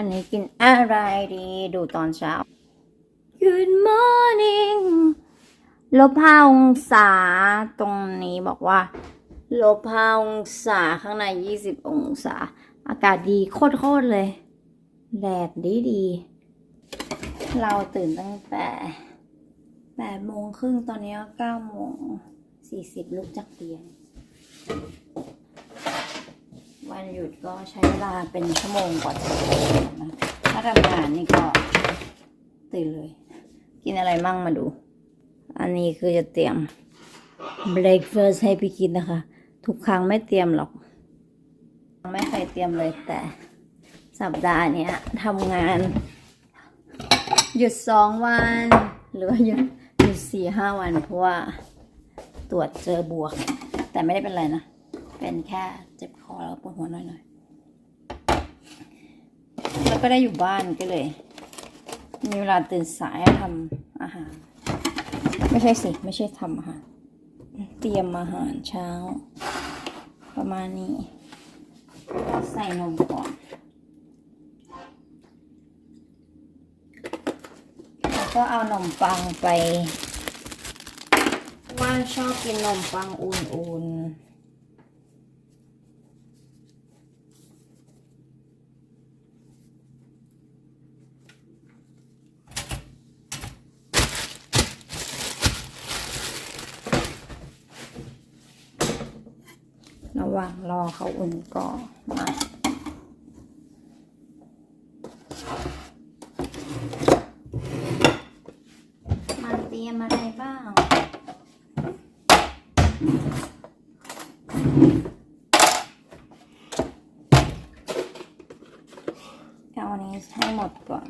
วันนี้กินอะไรดี ดูตอนเช้า Good morning ลบห้าองศาตรงนี้บอกว่า ลบห้าองศาข้างในยี่สิบองศา อากาศดีโคตรๆเลย แดดดีดีๆเราตื่นตั้งแต่แปดโมงครึ่งตอนนี้เก้าโมงสี่สิบลุกจากเตียง วันหยุดก็ใช้เวลาเป็นชั่วโมงกว่าจะตื่นนะถ้าทำงานนี่ก็ตื่นเลย กินอะไรมั่งมาดู อันนี้คือจะเตรียม breakfast ให้พี่กินนะคะ ทุกครั้งไม่เตรียมหรอก ไม่เคยเตรียมเลยแต่สัปดาห์นี้ทำงาน หยุดสองวัน หรือว่าหยุดหยุดสี่ห้าวันเพราะว่าตรวจเจอบวก แต่ไม่ได้เป็นไรนะ เป็นแค่เจ็บคอแล้วปวดหัวหน่อยๆ แล้วก็ได้อยู่บ้านก็เลย มีเวลาตื่นสายทำอาหาร ไม่ใช่สิ ไม่ใช่ทำอาหาร เตรียมอาหารเช้า ประมาณนี้ใส่นมก่อนแล้วก็เอานมปังไป ว่านชอบกินนมปังอุ่นๆ ระหว่างรอเขาอุ่นก็มามันเตรียมอะไรบ้างเอาอันนี้ให้หมดก่อน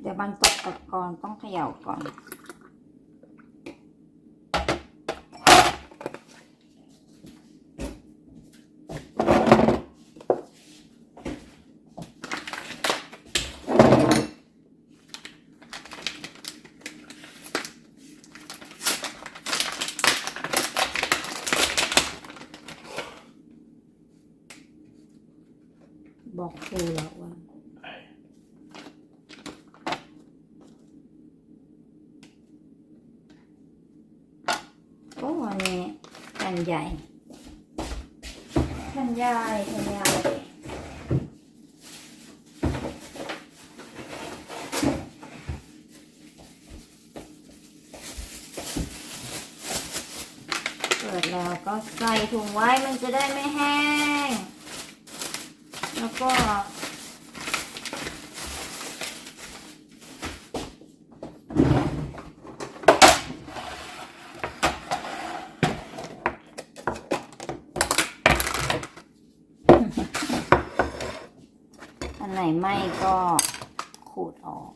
เดี๋ยวมันตกตะก อนต้องเขย่าก่อน บอกครูแล้วว่า โอ้อันนี้แผ่นใหญ่แผ่นใหญ่แผ่นใหญ่เปิดแล้วก็ใส่ถุงไว้มันจะได้ไม่แห้ง แล้วก็ อัน ไหนไหม่ก็ขูดออก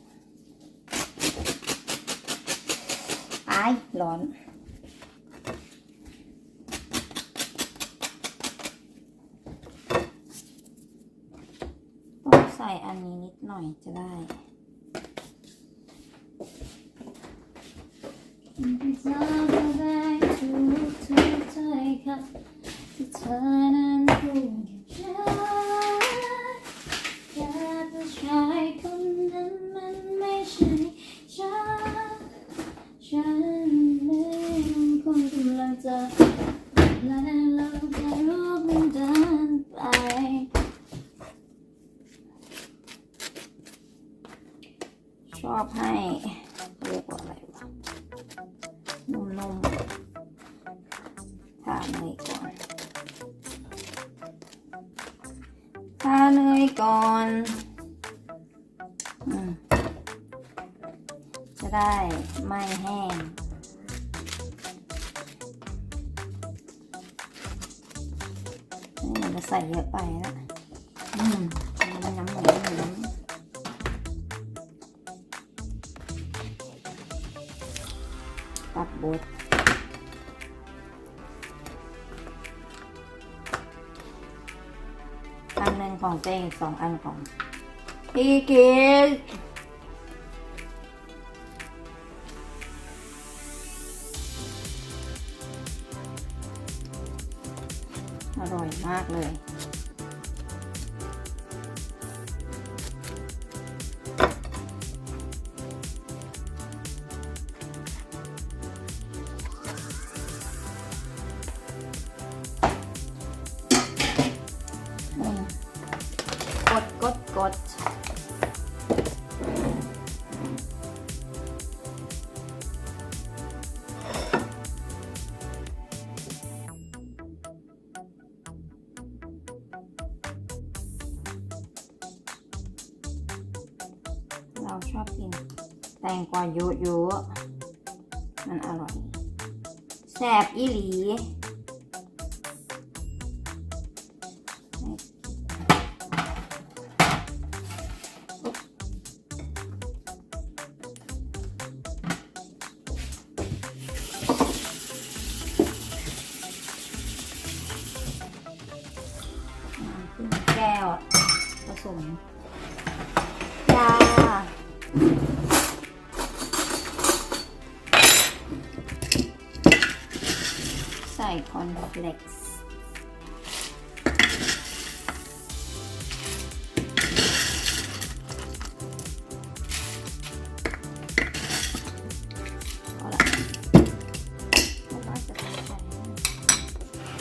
อายร้อน ต้องใส่อันนี้นิดหน่อยจะได้ที่เธอนั้นพูด ฉันเองคนกำลังจะและเราจะรู้มันเดินไป ชอบให้เรียกว่าอะไรวะนุ่มๆทาเนยก่อนทาเนยก่อน ได้ไม่แห้ง นี่มันจะใส่เยอะไปนะอืมมันน้ำหมูน้ำตับบดอันหนึ่งของเต้งสองอันของพี่กิ๊ก อร่อยมากเลย ชอบกิน แตงกวาเยอะๆมันอร่อยแซ่บอีหลี ส่คอนเฟล็กซ์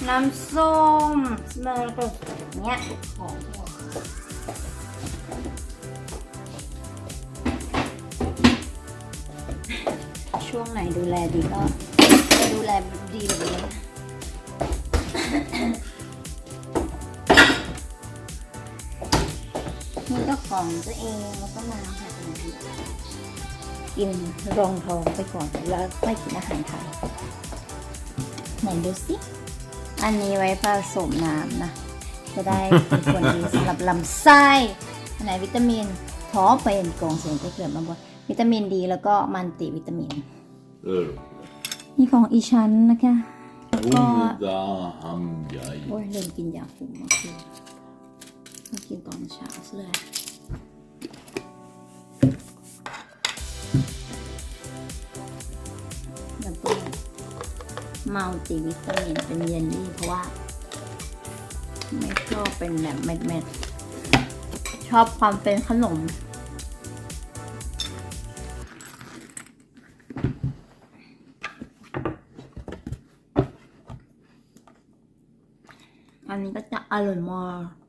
น้ำส้มสเมลก็เนี้ยหอมหัวช่วงไหนดูแลดีก็ดูแลดีแบบนี้ นี่ก็ของตัวเองแล้วก็มาค่ะกินรองท้องไปก่อนแล้วค่อยกินอาหารไทยไหนดูสิ อันนี้ไว้ผสมน้ำนะ จะได้เป็นดีสำหรับลำไส้อันไหนวิตามินท้อเป็นกองเสียงจะเกิดมาบนวิตามินดีแล้วก็มันติวิตามิน.นี่ของอีชั้นนะคะ ก็ da haben wir โอ้ยเริ่มกินยาคุมมากินมากินตอนเช้าซะเลยแล้วก็มาลติวิตามินเป็นเยนลี่เพราะว่า ไม่ชอบเป็นแบบเม็ดๆชอบความเป็นขนม นี้ก็จะอร่อยมาก